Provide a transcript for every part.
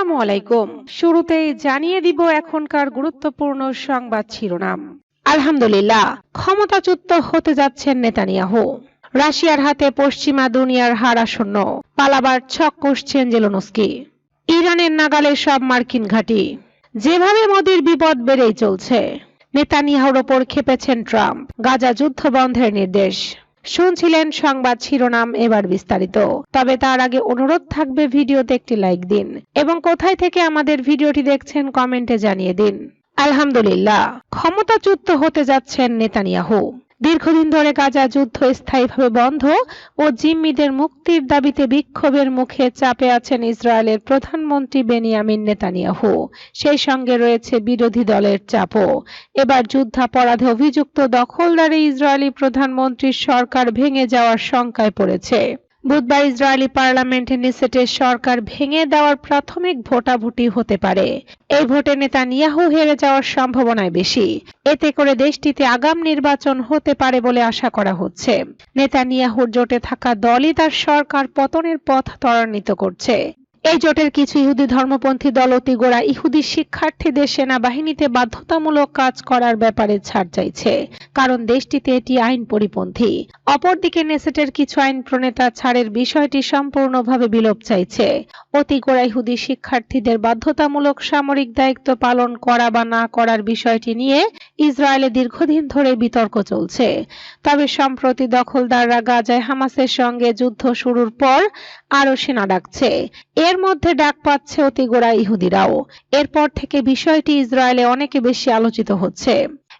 আসসালামু আলাইকুম। শুরুতেই জানিয়ে দিব এখনকার গুরুত্বপূর্ণ সংবাদ শিরোনাম। আলহামদুলিল্লাহ, ক্ষমতাচ্যুত হতে যাচ্ছেন নেতানিয়াহু। রাশিয়ার হাতে পশ্চিমা দুনিয়ার হার আসন্ন। পালাবার ছক কষছেন জেলোনস্কি। ইরানের নাগালে সব মার্কিন ঘাঁটি। যেভাবে মোদির বিপদ বেড়েই চলছে, নেতানিয়াহুর ওপর খেপেছেন ট্রাম্প। গাজা যুদ্ধ বন্ধের নির্দেশ। শুনছিলেন সংবাদ শিরোনাম এবার বিস্তারিত। তবে তার আগে অনুরোধ থাকবে ভিডিওতে একটি লাইক দিন এবং কোথায় থেকে আমাদের ভিডিওটি দেখছেন কমেন্টে জানিয়ে দিন। আলহামদুলিল্লাহ, ক্ষমতাচ্যুত হতে যাচ্ছেন নেতানিয়াহু। দীর্ঘদিন ধরে গাজা যুদ্ধ স্থায়ীভাবে বন্ধ ও জিম্মিদের মুক্তির দাবিতে বিক্ষোভের মুখে চাপে আছেন ইসরায়েলের প্রধানমন্ত্রী বেনিয়ামিন নেতানিয়াহু। সেই সঙ্গে রয়েছে বিরোধী দলের চাপও। এবার যুদ্ধাপরাধে অভিযুক্ত দখলদারে ইসরায়েলি প্রধানমন্ত্রীর সরকার ভেঙে যাওয়ার শঙ্কায় পড়েছে। বুধবার ইসরায়েলি পার্লামেন্টে নিসেটের সরকার ভেঙে দেওয়ার প্রাথমিক ভোটাভুটি হতে পারে। এই ভোটে নেতা নিয়াহু হেরে যাওয়ার সম্ভাবনায় বেশি। এতে করে দেশটিতে আগাম নির্বাচন হতে পারে বলে আশা করা হচ্ছে। নেতা নেতানিয়াহুর জোটে থাকা দলই তার সরকার পতনের পথ ত্বরান্বিত করছে। এই জোটের কিছু ইহুদি ধর্মপন্থী দল অতি গোড়া ইহুদি শিক্ষার্থীদের সেনাবাহিনীতে বাধ্যতামূলক কাজ করার ব্যাপারে ছাড় চাইছে, কারণ দেশটিতে এটি আইন পরিপন্থী। অপরদিকে নেসেটের কিছু আইন প্রণেতা ছাড়ের বিষয়টি সম্পূর্ণভাবে বিলোপ চাইছে। অতি গোড়া ইহুদি শিক্ষার্থীদের বাধ্যতামূলক সামরিক দায়িত্ব পালন করা বা না করার বিষয়টি নিয়ে ইসরায়েলে দীর্ঘদিন ধরে বিতর্ক চলছে। তবে সম্প্রতি দখলদাররা গাজায় হামাসের সঙ্গে যুদ্ধ শুরুর পর আরও সেনা ডাকছে। এর মধ্যে ডাক পাচ্ছে অতি গোড়া ইহুদিরাও। এরপর থেকে বিষয়টি ইসরায়েলে অনেকে বেশি আলোচিত হচ্ছে।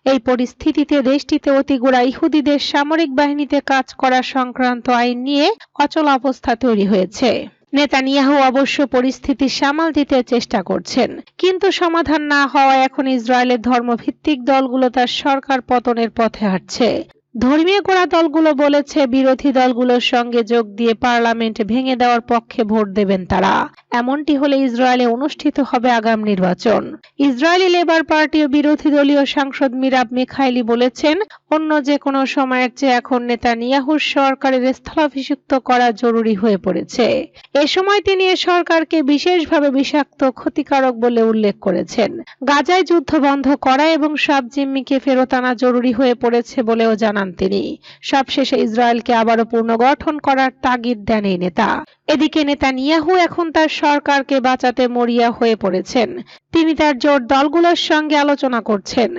এই পরিস্থিতিতে দেশটিতে অতি গোড়া ইহুদিদের সামরিক বাহিনীতে কাজ করা সংক্রান্ত আইন নিয়ে অচল অবস্থা তৈরি হয়েছে। নেতানিয়াহু অবশ্য পরিস্থিতি সামাল দিতে চেষ্টা করছেন, কিন্তু সমাধান না হওয়ায় এখন ইসরায়েলের ধর্মভিত্তিক দলগুলো তার সরকার পতনের পথে হাঁটছে। ধর্মীয় গোড়া দলগুলো বলেছে বিরোধী দলগুলোর সঙ্গে যোগ দিয়ে পার্লামেন্ট ভেঙে দেওয়ার পক্ষে ভোট দেবেন তারা। এমনটি হলে ইসরায়েলে অনুষ্ঠিত হবে আগাম নির্বাচন। ইসরায়েলি লেবার পার্টি ও বিরোধী দলীয় সাংসদ মিরাব মিখাইলি বলেছেন অন্য যে কোনো সময়ের চেয়ে এখন নেতানিয়াহুর সরকারের স্থলাভিষিক্ত করা জরুরি হয়ে পড়েছে। এ সময় তিনি এ সরকারকে বিশেষভাবে বিষাক্ত, ক্ষতিকারক বলে উল্লেখ করেছেন। গাজায় যুদ্ধ বন্ধ করা এবং সব জিম্মিকে ফেরত আনা জরুরি হয়ে পড়েছে বলেও জানান তিনি। সবশেষে ইসরায়েলকে আবারও পুনর্গঠন করার তাগিদ দেন এই নেতা। এদিকে নেতানিয়াহু এখন তার সরকারকে বাঁচাতে মরিয়া হয়ে পড়েছেন। তিনি তার জোট দলগুলোর সঙ্গে আলোচনা করছেন।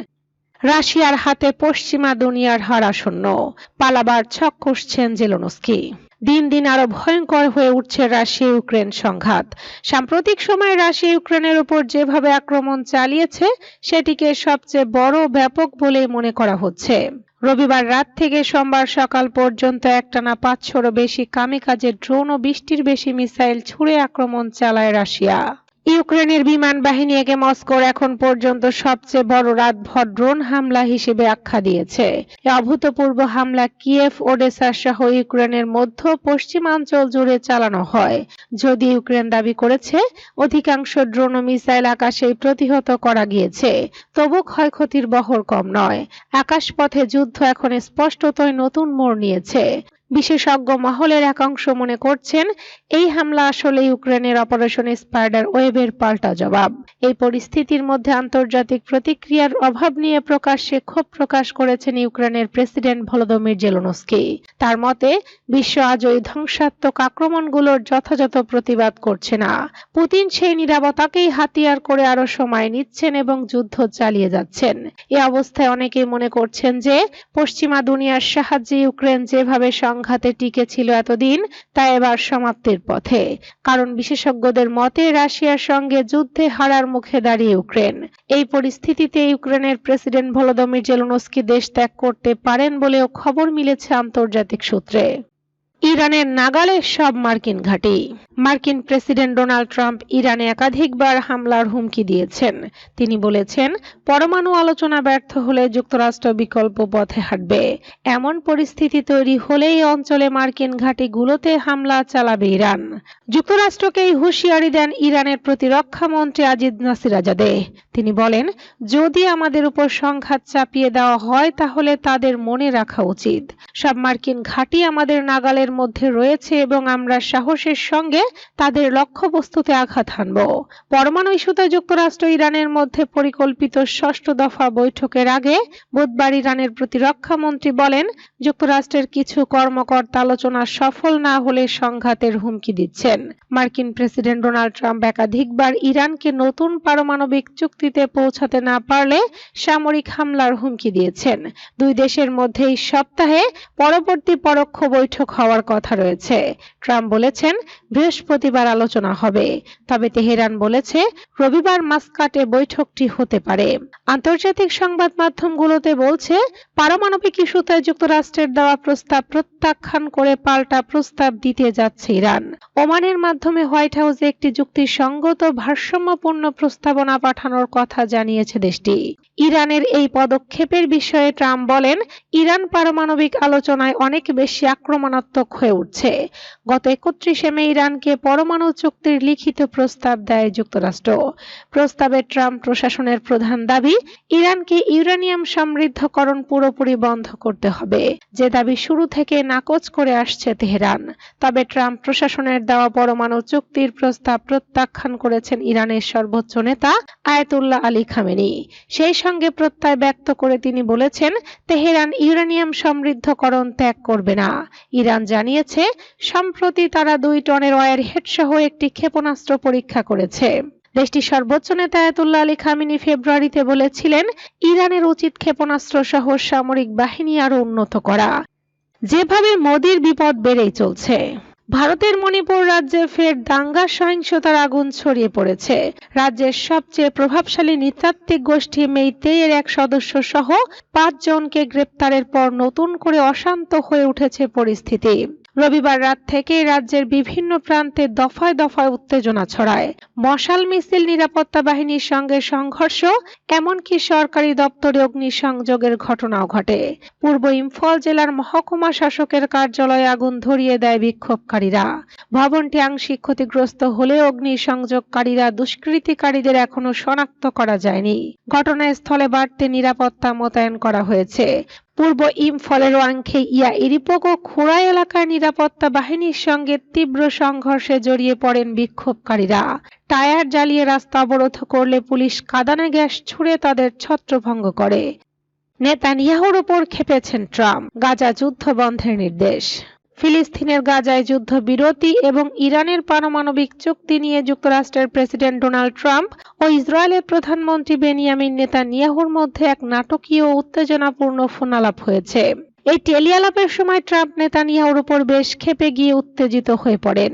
রাশিয়ার হাতে পশ্চিমা দুনিয়ার হার আসন্ন পালাবার ছক কষছেন জেলোনস্কি। দিন দিন আরও ভয়ঙ্কর হয়ে উঠছে রাশিয়া ইউক্রেন সংঘাত। সাম্প্রতিক সময়ে রাশিয়া ইউক্রেনের উপর যেভাবে আক্রমণ চালিয়েছে, সেটিকে সবচেয়ে বড় ব্যাপক বলেই মনে করা হচ্ছে। রবিবার রাত থেকে সোমবার সকাল পর্যন্ত একটানা পাঁচশোরও বেশি কামিকাজের ড্রোন ও বৃষ্টির বেশি মিসাইল ছুড়ে আক্রমণ চালায় রাশিয়া। ইউক্রেনের বিমান বাহিনী একে মস্কোর এখন পর্যন্ত সবচেয়ে বড় রাতভর ড্রোন হামলা হিসেবে আখ্যা দিয়েছে। অভূতপূর্ব হামলা কিয়েভ, ওডেসা সহ ইউক্রেনের মধ্য পশ্চিমাঞ্চল জুড়ে চালানো হয়। যদি ইউক্রেন দাবি করেছে, অধিকাংশ ড্রোন ও মিসাইল আকাশেই প্রতিহত করা গিয়েছে। তবু ক্ষয়ক্ষতির বহর কম নয়। আকাশপথে যুদ্ধ এখন স্পষ্টতই নতুন মোড় নিয়েছে। বিশেষজ্ঞ মহলের একাংশ মনে করছেন, এই হামলা আসলে ইউক্রেনের অপারেশন স্পাইডার ওয়েবের পাল্টা জবাব। এই পরিস্থিতির মধ্যে আন্তর্জাতিক প্রতিক্রিয়ার অভাব নিয়ে প্রকাশ্যে ক্ষোভ প্রকাশ করেছেন ইউক্রেনের প্রেসিডেন্ট ভলোদমির জেলোনস্কি। তার মতে, বিশ্ব আজ ওই ধ্বংসাত্মক আক্রমণগুলোর যথাযথ প্রতিবাদ করছে না। পুতিন সেই নিরাপত্তাকেই হাতিয়ার করে আরও সময় নিচ্ছেন এবং যুদ্ধ চালিয়ে যাচ্ছেন। এ অবস্থায় অনেকেই মনে করছেন যে, পশ্চিমা দুনিয়ার সাহায্যে ইউক্রেন যেভাবে সংঘাতে টিকে ছিল এতদিন, তা এবার সমাপ্তির পথে। কারণ বিশেষজ্ঞদের মতে, রাশিয়ার সঙ্গে যুদ্ধে হারার মুখে দাঁড়িয়ে ইউক্রেন। এই পরিস্থিতিতে ইউক্রেনের প্রেসিডেন্ট ভলোদমির জেলোনস্কি দেশ ত্যাগ করতে পারেন বলেও খবর মিলেছে আন্তর্জাতিক সূত্রে। ইরানের নাগালে সব মার্কিন ঘাঁটি। মার্কিন প্রেসিডেন্ট ডোনাল্ড ট্রাম্প ইরানে একাধিকবার হামলার হুমকি দিয়েছেন। তিনি বলেছেন, পরমাণু আলোচনা ব্যর্থ হলে যুক্তরাষ্ট্র বিকল্প পথে হাঁটবে। এমন পরিস্থিতি তৈরি হলেই অঞ্চলে মার্কিন ঘাঁটিগুলোতে হামলা চালাবে ইরান। যুক্তরাষ্ট্রকেই হুঁশিয়ারি দেন ইরানের প্রতিরক্ষা মন্ত্রী আজিদ নাসির আজাদে তিনি বলেন, যদি আমাদের উপর সংঘাত চাপিয়ে দেওয়া হয় তাহলে তাদের মনে রাখা উচিত। সব মার্কিন ঘাঁটি আমাদের নাগালের মধ্যে রয়েছে এবং আমরা সাহসের সঙ্গে তাদের লক্ষ্যবস্তুতে আঘাত হানব। পরমাণু ইস্যুতে যুক্তরাষ্ট্র ইরানের মধ্যে পরিকল্পিত ষষ্ঠ দফা বৈঠকের আগে বুধবার ইরানের প্রতিরক্ষা মন্ত্রী বলেন, যুক্তরাষ্ট্রের কিছু কর্মকর্তা আলোচনা সফল না হলে সংঘাতের হুমকি দিচ্ছেন। মার্কিন প্রেসিডেন্ট ডোনাল্ড ট্রাম্প একাধিকবার ইরানকে নতুন পারমাণবিক চুক্তিতে পৌঁছাতে না পারলে সামরিক হামলার হুমকি দিয়েছেন। দুই দেশের মধ্যে এই সপ্তাহে পরবর্তী পরোক্ষ বৈঠক হওয়ার কথা রয়েছে। ট্রাম্প বলেছেন, বৃহস্পতিবার আলোচনা হবে। তবে তেহরান বলেছে, রবিবার মাস্কাটে বৈঠকটি হতে পারে। আন্তর্জাতিক সংবাদ মাধ্যমগুলোতে বলছে, পারমাণবিক ইস্যুতে যুক্তরাষ্ট্রের দেওয়া প্রস্তাব প্রত্যাখ্যান করে পাল্টা প্রস্তাব দিতে যাচ্ছে ইরান। ওমানের মাধ্যমে হোয়াইট হাউসে একটি যুক্তিসঙ্গত ভারসাম্যপূর্ণ প্রস্তাবনা পাঠানোর কথা জানিয়েছে দেশটি। ইরানের এই পদক্ষেপের বিষয়ে ট্রাম্প বলেন, ইরান পারমাণবিক আলোচনায় অনেক বেশি আক্রমণাত্মক হয়ে উঠছে। গত একত্রিশে মে ইরানকে পরমাণু চুক্তির লিখিত প্রস্তাব দেয় যুক্তরাষ্ট্র। প্রস্তাবে ট্রাম্প প্রশাসনের প্রধান দাবি, ইরানকে ইউরেনিয়াম সমৃদ্ধকরণ পুরোপুরি বন্ধ করতে হবে। যে দাবি শুরু থেকে নাকচ করে আসছে তেহরান। তবে ট্রাম্প প্রশাসনের দেওয়া পরমাণু চুক্তির প্রস্তাব প্রত্যাখ্যান করেছেন ইরানের সর্বোচ্চ নেতা আয়তুল্লাহ আলী খামেনি। সেই সঙ্গে প্রত্যয় ব্যক্ত করে তিনি বলেছেন, তেহরান ইউরেনিয়াম সমৃদ্ধকরণ ত্যাগ করবে না। ইরান জানিয়েছে, সম্প্রতি তারা দুই টনের ওয়ার হেড সহ একটি ক্ষেপণাস্ত্র পরীক্ষা করেছে। দেশটির সর্বোচ্চ নেতা আয়াতুল্লাহ আলী খামিনি ফেব্রুয়ারিতে বলেছিলেন, ইরানের উচিত ক্ষেপণাস্ত্র সহ সামরিক বাহিনী আরও উন্নত করা। যেভাবে মোদির বিপদ বেড়েই চলছে। ভারতের মণিপুর রাজ্যে ফের দাঙ্গা সহিংসতার আগুন ছড়িয়ে পড়েছে। রাজ্যের সবচেয়ে প্রভাবশালী নৃতাত্ত্বিক গোষ্ঠী মেইতে এর এক সদস্য সহ পাঁচ জনকে গ্রেপ্তারের পর নতুন করে অশান্ত হয়ে উঠেছে পরিস্থিতি। রবিবার রাত থেকে রাজ্যের বিভিন্ন প্রান্তে দফায় দফায় উত্তেজনা ছড়ায়। মশাল মিছিল নিরাপত্তা বাহিনীর সঙ্গে সংঘর্ষ, এমনকি সরকারি দপ্তরে অগ্নিসংযোগের ঘটনাও ঘটে। পূর্ব ইম্ফল জেলার মহকুমা শাসকের কার্যালয়ে আগুন ধরিয়ে দেয় বিক্ষোভকারীরা। ভবনটি আংশিক ক্ষতিগ্রস্ত হলেও অগ্নিসংযোগকারীরা দুষ্কৃতিকারীদের এখনও শনাক্ত করা যায়নি। ঘটনাস্থলে বাড়তি নিরাপত্তা মোতায়েন করা হয়েছে। পূর্ব ইম্ফলের ওয়াংখে ইয়া ইরিপোক ও খোড়া এলাকার নিরাপত্তা বাহিনীর সঙ্গে তীব্র সংঘর্ষে জড়িয়ে পড়েন বিক্ষোভকারীরা। টায়ার জ্বালিয়ে রাস্তা অবরোধ করলে পুলিশ কাদানে গ্যাস ছুড়ে তাদের ছত্রভঙ্গ করে। নেতানিয়াহুর ওপর খেপেছেন ট্রাম্প। গাজা যুদ্ধ বন্ধের নির্দেশ। ফিলিস্তিনের গাজায় যুদ্ধবিরতি এবং ইরানের পারমাণবিক চুক্তি নিয়ে যুক্তরাষ্ট্রের প্রেসিডেন্ট ডোনাল্ড ট্রাম্প ও ইসরায়েলের প্রধানমন্ত্রী বেনিয়ামিন নেতানিয়াহুর মধ্যে এক নাটকীয় উত্তেজনাপূর্ণ ফোনালাপ হয়েছে। এই টেলিআলাপের সময় ট্রাম্প নেতানিয়াহুর উপর বেশ ক্ষেপে গিয়ে উত্তেজিত হয়ে পড়েন।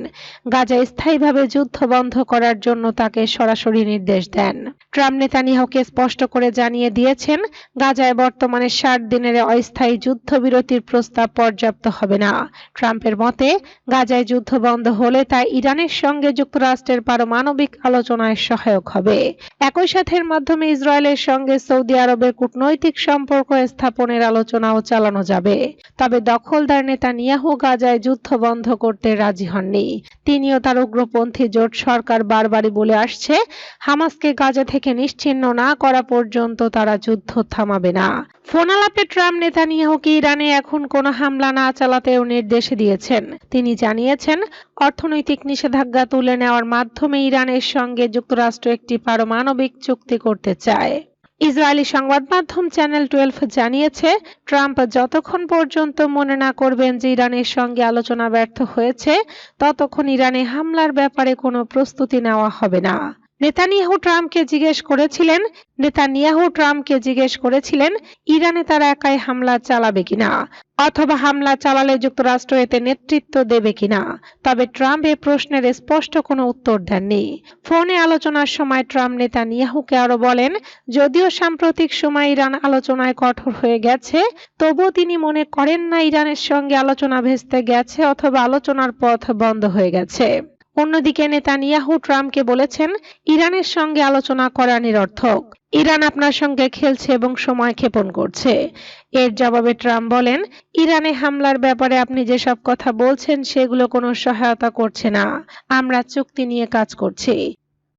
গাজায় স্থায়ীভাবে যুদ্ধ বন্ধ করার জন্য তাকে সরাসরি নির্দেশ দেন। ট্রাম্প নেতানিয়াহুকে স্পষ্ট করে জানিয়ে দিয়েছেন, গাজায় বর্তমানে ষাট দিনের অস্থায়ী যুদ্ধবিরতির প্রস্তাব পর্যাপ্ত হবে না। ট্রাম্পের মতে, গাজায় যুদ্ধ বন্ধ হলে তা ইরানের সঙ্গে যুক্তরাষ্ট্রের পারমাণবিক আলোচনায় সহায়ক হবে। একই সাথে মাধ্যমে ইসরায়েলের সঙ্গে সৌদি আরবের কূটনৈতিক সম্পর্ক স্থাপনের আলোচনাও চালানো যাবে। তবে দখলদার নেতা নিয়াহু গাজায় যুদ্ধ বন্ধ করতে রাজি হননি। তিনিও তার উগ্রপন্থী জোট সরকার বারবারই বলে আসছে, হামাসকে গাজা থেকে নিশ্চিহ্ন না করা পর্যন্ত তারা যুদ্ধ থামাবে না। ফোনালাপে ট্রাম্প নেতানিয়াহুকে ইরানে এখন কোনো হামলা না চালাতেও নির্দেশ দিয়েছেন। তিনি জানিয়েছেন, অর্থনৈতিক নিষেধাজ্ঞা তুলে নেওয়ার মাধ্যমে ইরানের সঙ্গে যুক্তরাষ্ট্র একটি পারমাণবিক চুক্তি করতে চায়। ইসরায়েলি সংবাদ মাধ্যম চ্যানেল টুয়েলভ জানিয়েছে, ট্রাম্প যতক্ষণ পর্যন্ত মনে না করবেন যে ইরানের সঙ্গে আলোচনা ব্যর্থ হয়েছে, ততক্ষণ ইরানে হামলার ব্যাপারে কোনো প্রস্তুতি নেওয়া হবে না। নেতানিয়াহু ট্রাম্পকে জিজ্ঞেস করেছিলেন, নেতানিয়াহু ট্রাম্পকে জিজ্ঞেস করেছিলেন, ইরানে তারা একাই হামলা চালাবে কিনা? অথবা হামলা চালালে যুক্তরাষ্ট্র এতে নেতৃত্ব দেবে কিনা? তবে ট্রাম্প এ প্রশ্নের স্পষ্ট কোনো উত্তর দেননি। ফোনে আলোচনার সময় ট্রাম্প নেতানিয়াহুকে আরও বলেন, যদিও সাম্প্রতিক সময় ইরান আলোচনায় কঠোর হয়ে গেছে, তবুও তিনি মনে করেন না ইরানের সঙ্গে আলোচনা ভেস্তে গেছে অথবা আলোচনার পথ বন্ধ হয়ে গেছে। অন্যদিকে নেতানিয়াহু ট্রাম্পকে বলেছেন, ইরানের সঙ্গে আলোচনা করা নিরর্থক। ইরান আপনার সঙ্গে খেলছে এবং সময় ক্ষেপণ করছে। এর জবাবে ট্রাম্প বলেন, ইরানে হামলার ব্যাপারে আপনি যেসব কথা বলছেন সেগুলো কোনো সহায়তা করছে না। আমরা চুক্তি নিয়ে কাজ করছি।